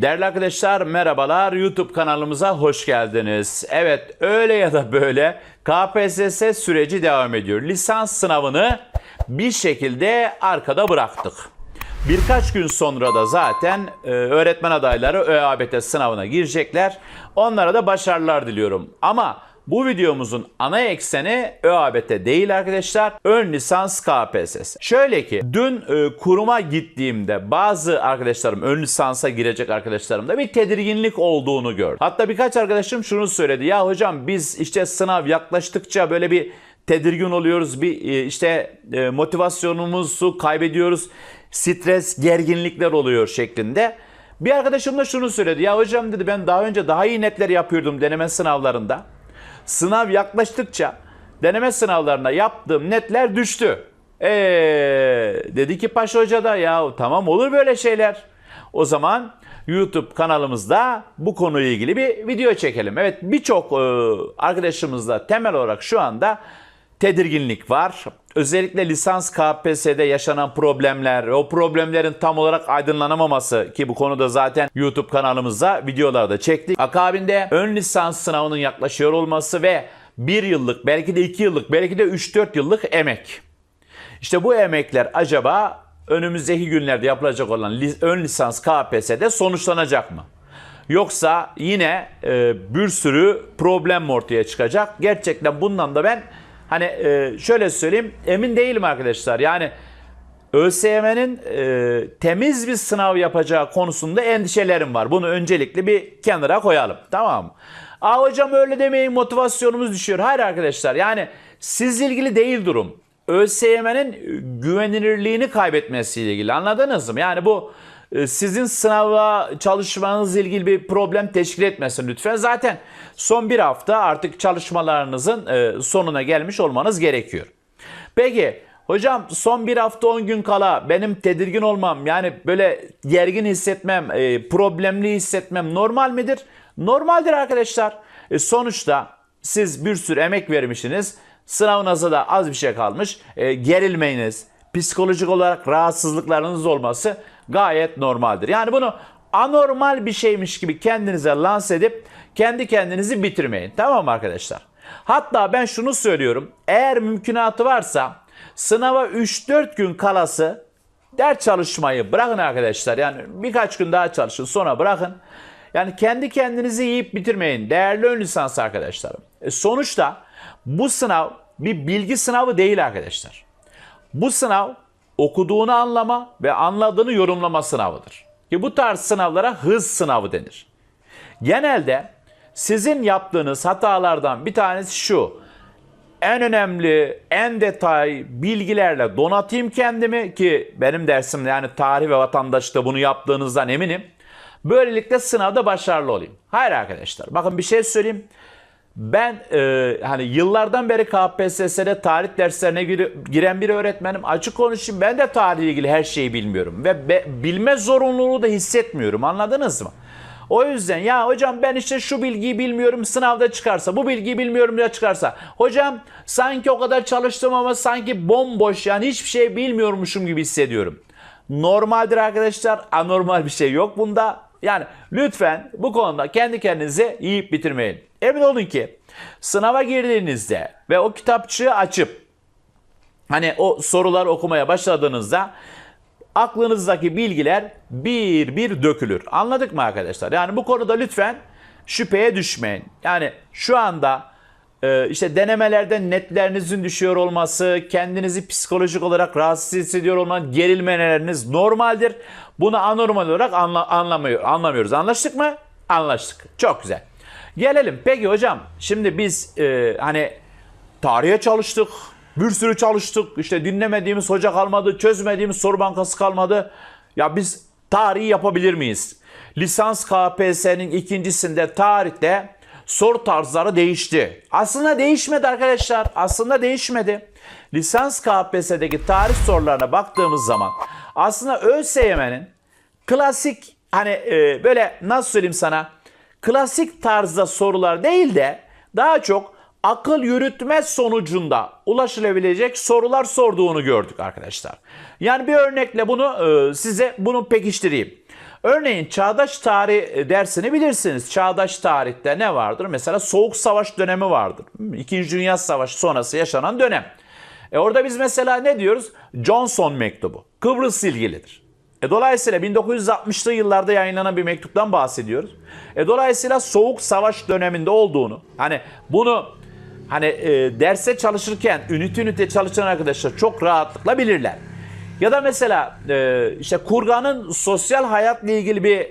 Değerli arkadaşlar merhabalar YouTube kanalımıza hoş geldiniz. Evet öyle ya da böyle KPSS süreci devam ediyor. Lisans sınavını bir şekilde arkada bıraktık. Birkaç gün sonra da zaten e, öğretmen adayları ÖABT sınavına girecekler. Onlara da başarılar diliyorum. Ama bu videomuzun ana ekseni ÖABT değil arkadaşlar. Ön lisans KPSS. Şöyle ki dün e, kuruma gittiğimde bazı arkadaşlarım ön lisansa girecek arkadaşlarımda bir tedirginlik olduğunu gördüm. Hatta birkaç arkadaşım şunu söyledi. Ya hocam biz işte sınav yaklaştıkça böyle bir tedirgin oluyoruz. Bir e, işte e, motivasyonumuzu kaybediyoruz. Stres, gerginlikler oluyor şeklinde. Bir arkadaşım da şunu söyledi. Ya hocam dedi ben daha önce daha iyi netler yapıyordum deneme sınavlarında. Sınav yaklaştıkça deneme sınavlarına yaptığım netler düştü. Eee dedi ki Paşa Hoca da ya tamam olur böyle şeyler. O zaman YouTube kanalımızda bu konuyla ilgili bir video çekelim. Evet birçok arkadaşımızla temel olarak şu anda tedirginlik var. Özellikle lisans KPSS'de yaşanan problemler, o problemlerin tam olarak aydınlanamaması ki bu konuda zaten YouTube kanalımızda videolarda çektik. Akabinde ön lisans sınavının yaklaşıyor olması ve bir yıllık, belki de iki yıllık, belki de 3-4 yıllık emek. İşte bu emekler acaba önümüzdeki günlerde yapılacak olan ön lisans KPSS'de sonuçlanacak mı? Yoksa yine e, bir sürü problem ortaya çıkacak. Gerçekten bundan da ben hani e, şöyle söyleyeyim emin değilim arkadaşlar. Yani ÖSYM'nin e, temiz bir sınav yapacağı konusunda endişelerim var. Bunu öncelikle bir kenara koyalım. Tamam mı? Aa hocam öyle demeyin motivasyonumuz düşüyor. Hayır arkadaşlar yani sizle ilgili değil durum. ÖSYM'nin güvenilirliğini kaybetmesiyle ilgili anladınız mı? Yani bu sizin sınava çalışmanızla ilgili bir problem teşkil etmesin lütfen. Zaten son bir hafta artık çalışmalarınızın e, sonuna gelmiş olmanız gerekiyor. Peki hocam son bir hafta 10 gün kala benim tedirgin olmam yani böyle gergin hissetmem, e, problemli hissetmem normal midir? Normaldir arkadaşlar. E, sonuçta siz bir sürü emek vermişsiniz. Sınavınıza da az bir şey kalmış. E, gerilmeyiniz, psikolojik olarak rahatsızlıklarınız olması gayet normaldir. Yani bunu anormal bir şeymiş gibi kendinize lanse edip kendi kendinizi bitirmeyin. Tamam mı arkadaşlar? Hatta ben şunu söylüyorum. Eğer mümkünatı varsa sınava 3-4 gün kalası ders çalışmayı bırakın arkadaşlar. Yani birkaç gün daha çalışın sonra bırakın. Yani kendi kendinizi yiyip bitirmeyin. Değerli ön lisans arkadaşlarım. E sonuçta bu sınav bir bilgi sınavı değil arkadaşlar. Bu sınav okuduğunu anlama ve anladığını yorumlama sınavıdır. Ki bu tarz sınavlara hız sınavı denir. Genelde sizin yaptığınız hatalardan bir tanesi şu. En önemli, en detay bilgilerle donatayım kendimi ki benim dersimde yani tarih ve vatandaşta bunu yaptığınızdan eminim. Böylelikle sınavda başarılı olayım. Hayır arkadaşlar. Bakın bir şey söyleyeyim. Ben e, hani yıllardan beri KPSS'de tarih derslerine gir- giren bir öğretmenim. Açık konuşayım ben de tarihle ilgili her şeyi bilmiyorum. Ve be- bilme zorunluluğu da hissetmiyorum. Anladınız mı? O yüzden ya hocam ben işte şu bilgiyi bilmiyorum sınavda çıkarsa, bu bilgiyi bilmiyorum ya çıkarsa. Hocam sanki o kadar çalıştım ama sanki bomboş yani hiçbir şey bilmiyormuşum gibi hissediyorum. Normaldir arkadaşlar. Anormal bir şey yok bunda. Yani lütfen bu konuda kendi kendinize yiyip bitirmeyin. Emin olun ki sınava girdiğinizde ve o kitapçığı açıp hani o sorular okumaya başladığınızda aklınızdaki bilgiler bir bir dökülür. Anladık mı arkadaşlar? Yani bu konuda lütfen şüpheye düşmeyin. Yani şu anda işte denemelerde netlerinizin düşüyor olması, kendinizi psikolojik olarak rahatsız hissediyor olmanız, gerilmeleriniz normaldir. Bunu anormal olarak anla, anlamıyor, anlamıyoruz. Anlaştık mı? Anlaştık. Çok güzel. Gelelim. Peki hocam şimdi biz e, hani tarihe çalıştık. Bir sürü çalıştık. İşte dinlemediğimiz hoca kalmadı. Çözmediğimiz soru bankası kalmadı. Ya biz tarihi yapabilir miyiz? Lisans KPSS'nin ikincisinde tarihte soru tarzları değişti. Aslında değişmedi arkadaşlar. Aslında değişmedi. Lisans KPSS'deki tarih sorularına baktığımız zaman aslında ÖSYM'nin klasik hani e, böyle nasıl söyleyeyim sana klasik tarzda sorular değil de daha çok akıl yürütme sonucunda ulaşılabilecek sorular sorduğunu gördük arkadaşlar. Yani bir örnekle bunu e, size bunu pekiştireyim. Örneğin çağdaş tarih e, dersini bilirsiniz. Çağdaş tarihte ne vardır? Mesela Soğuk Savaş dönemi vardır. İkinci Dünya Savaşı sonrası yaşanan dönem. E orada biz mesela ne diyoruz? Johnson mektubu. Kıbrıs ilgilidir. E dolayısıyla 1960'lı yıllarda yayınlanan bir mektuptan bahsediyoruz. E dolayısıyla Soğuk Savaş döneminde olduğunu, hani bunu hani e, derse çalışırken ünite ünite çalışan arkadaşlar çok rahatlıkla bilirler. Ya da mesela e, işte kurganın sosyal hayatla ilgili bir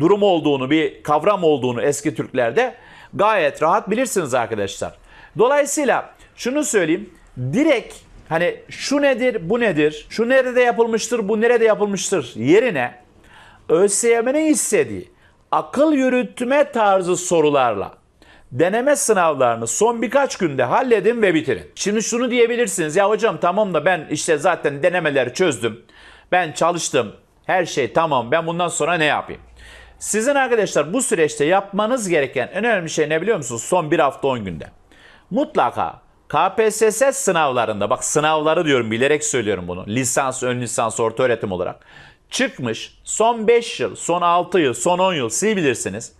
durum olduğunu, bir kavram olduğunu eski Türklerde gayet rahat bilirsiniz arkadaşlar. Dolayısıyla şunu söyleyeyim. Direkt hani şu nedir, bu nedir, şu nerede yapılmıştır, bu nerede yapılmıştır yerine ÖSYM'nin istediği akıl yürütme tarzı sorularla deneme sınavlarını son birkaç günde halledin ve bitirin. Şimdi şunu diyebilirsiniz ya hocam tamam da ben işte zaten denemeleri çözdüm. Ben çalıştım. Her şey tamam. Ben bundan sonra ne yapayım? Sizin arkadaşlar bu süreçte yapmanız gereken en önemli şey ne biliyor musunuz? Son bir hafta 10 günde. Mutlaka KPSS sınavlarında bak sınavları diyorum bilerek söylüyorum bunu. Lisans, ön lisans, orta öğretim olarak. Çıkmış son 5 yıl, son 6 yıl, son 10 yıl siz bilirsiniz.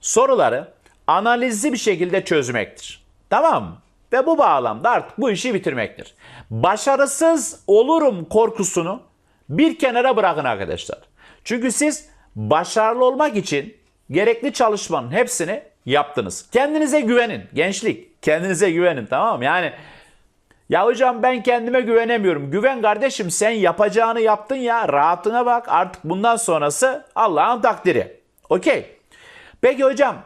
Soruları analizli bir şekilde çözmektir. Tamam mı? Ve bu bağlamda artık bu işi bitirmektir. Başarısız olurum korkusunu bir kenara bırakın arkadaşlar. Çünkü siz başarılı olmak için gerekli çalışmanın hepsini yaptınız. Kendinize güvenin gençlik. Kendinize güvenin tamam mı? Yani ya hocam ben kendime güvenemiyorum. Güven kardeşim sen yapacağını yaptın ya rahatına bak. Artık bundan sonrası Allah'ın takdiri. Okey. Peki hocam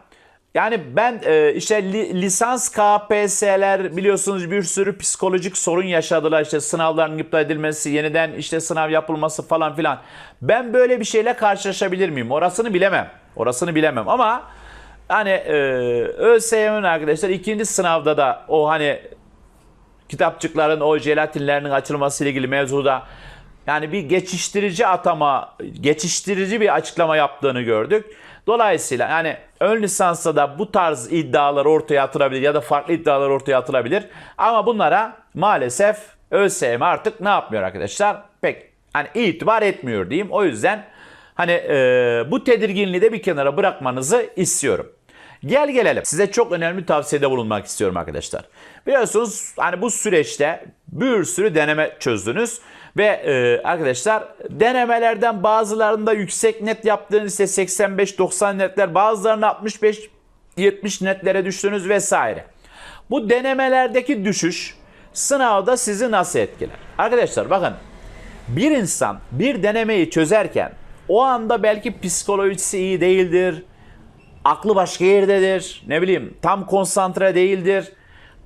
yani ben e, işte li, lisans KPSS'ler biliyorsunuz bir sürü psikolojik sorun yaşadılar. İşte sınavların iptal edilmesi, yeniden işte sınav yapılması falan filan. Ben böyle bir şeyle karşılaşabilir miyim? Orasını bilemem. Orasını bilemem ama hani e, ÖSYM'nin arkadaşlar ikinci sınavda da o hani kitapçıkların o jelatinlerinin açılması ile ilgili mevzuda yani bir geçiştirici atama, geçiştirici bir açıklama yaptığını gördük. Dolayısıyla yani ön lisansta da bu tarz iddialar ortaya atılabilir ya da farklı iddialar ortaya atılabilir. Ama bunlara maalesef ÖSYM artık ne yapmıyor arkadaşlar? Pek hani itibar etmiyor diyeyim. O yüzden hani e, bu tedirginliği de bir kenara bırakmanızı istiyorum. Gel gelelim. Size çok önemli tavsiyede bulunmak istiyorum arkadaşlar. Biliyorsunuz hani bu süreçte bir sürü deneme çözdünüz. Ve e, arkadaşlar denemelerden bazılarında yüksek net yaptığınız ise 85-90 netler bazılarında 65-70 netlere düştünüz vesaire. Bu denemelerdeki düşüş sınavda sizi nasıl etkiler? Arkadaşlar bakın bir insan bir denemeyi çözerken o anda belki psikolojisi iyi değildir, aklı başka yerdedir, ne bileyim tam konsantre değildir.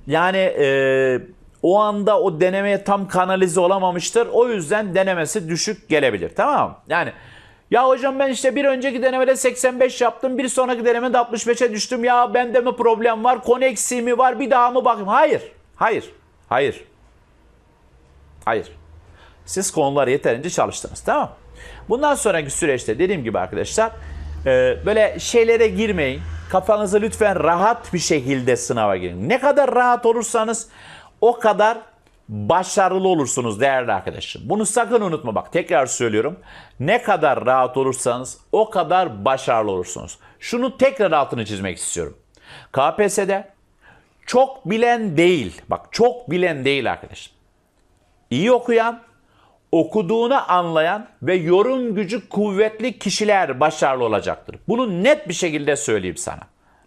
Yani e, o anda o denemeye tam kanalize olamamıştır. O yüzden denemesi düşük gelebilir. Tamam mı? Yani ya hocam ben işte bir önceki denemede 85 yaptım. Bir sonraki denemede 65'e düştüm. Ya bende mi problem var? Konu mi var? Bir daha mı bakayım? Hayır. Hayır. Hayır. Hayır. Siz konuları yeterince çalıştınız. Tamam Bundan sonraki süreçte dediğim gibi arkadaşlar e, böyle şeylere girmeyin. Kafanızı lütfen rahat bir şekilde sınava girin. Ne kadar rahat olursanız o kadar başarılı olursunuz değerli arkadaşım. Bunu sakın unutma bak tekrar söylüyorum. Ne kadar rahat olursanız o kadar başarılı olursunuz. Şunu tekrar altını çizmek istiyorum. KPSS'de çok bilen değil, bak çok bilen değil arkadaşım. İyi okuyan, okuduğunu anlayan ve yorum gücü kuvvetli kişiler başarılı olacaktır. Bunu net bir şekilde söyleyeyim sana.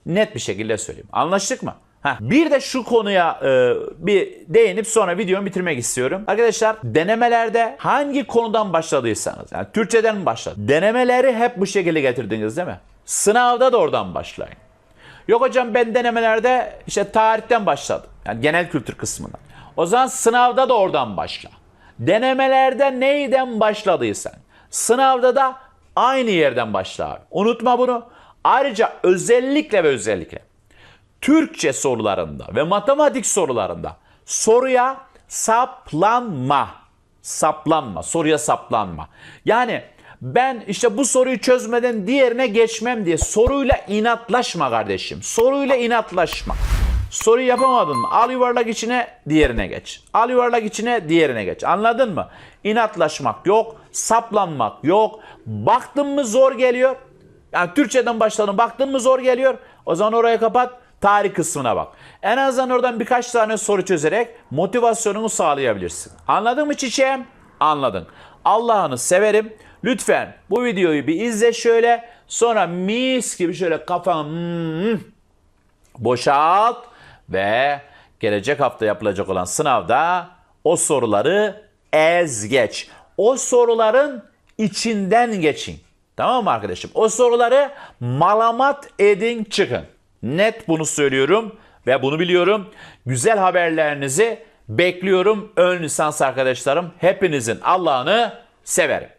Net bir şekilde söyleyeyim. Anlaştık mı? Heh. Bir de şu konuya e, bir değinip sonra videomu bitirmek istiyorum. Arkadaşlar denemelerde hangi konudan başladıysanız yani Türkçeden mi başladı? Denemeleri hep bu şekilde getirdiniz değil mi? Sınavda da oradan başlayın. Yok hocam ben denemelerde işte tarihten başladım. Yani genel kültür kısmından. O zaman sınavda da oradan başla. Denemelerde neyden başladıysan sınavda da aynı yerden başla abi. Unutma bunu. Ayrıca özellikle ve özellikle Türkçe sorularında ve matematik sorularında soruya saplanma. Saplanma, soruya saplanma. Yani ben işte bu soruyu çözmeden diğerine geçmem diye soruyla inatlaşma kardeşim. Soruyla inatlaşma. Soruyu yapamadın mı? Al yuvarlak içine diğerine geç. Al yuvarlak içine diğerine geç. Anladın mı? İnatlaşmak yok, saplanmak yok. Baktın mı zor geliyor. Yani Türkçeden başladın baktın mı zor geliyor. O zaman oraya kapat. Tarih kısmına bak. En azından oradan birkaç tane soru çözerek motivasyonunu sağlayabilirsin. Anladın mı çiçeğim? Anladın. Allah'ını severim. Lütfen bu videoyu bir izle şöyle. Sonra mis gibi şöyle kafan hmm, boşalt ve gelecek hafta yapılacak olan sınavda o soruları ez geç. O soruların içinden geçin. Tamam mı arkadaşım? O soruları malamat edin çıkın. Net bunu söylüyorum ve bunu biliyorum. Güzel haberlerinizi bekliyorum ön lisans arkadaşlarım. Hepinizin Allah'ını severim.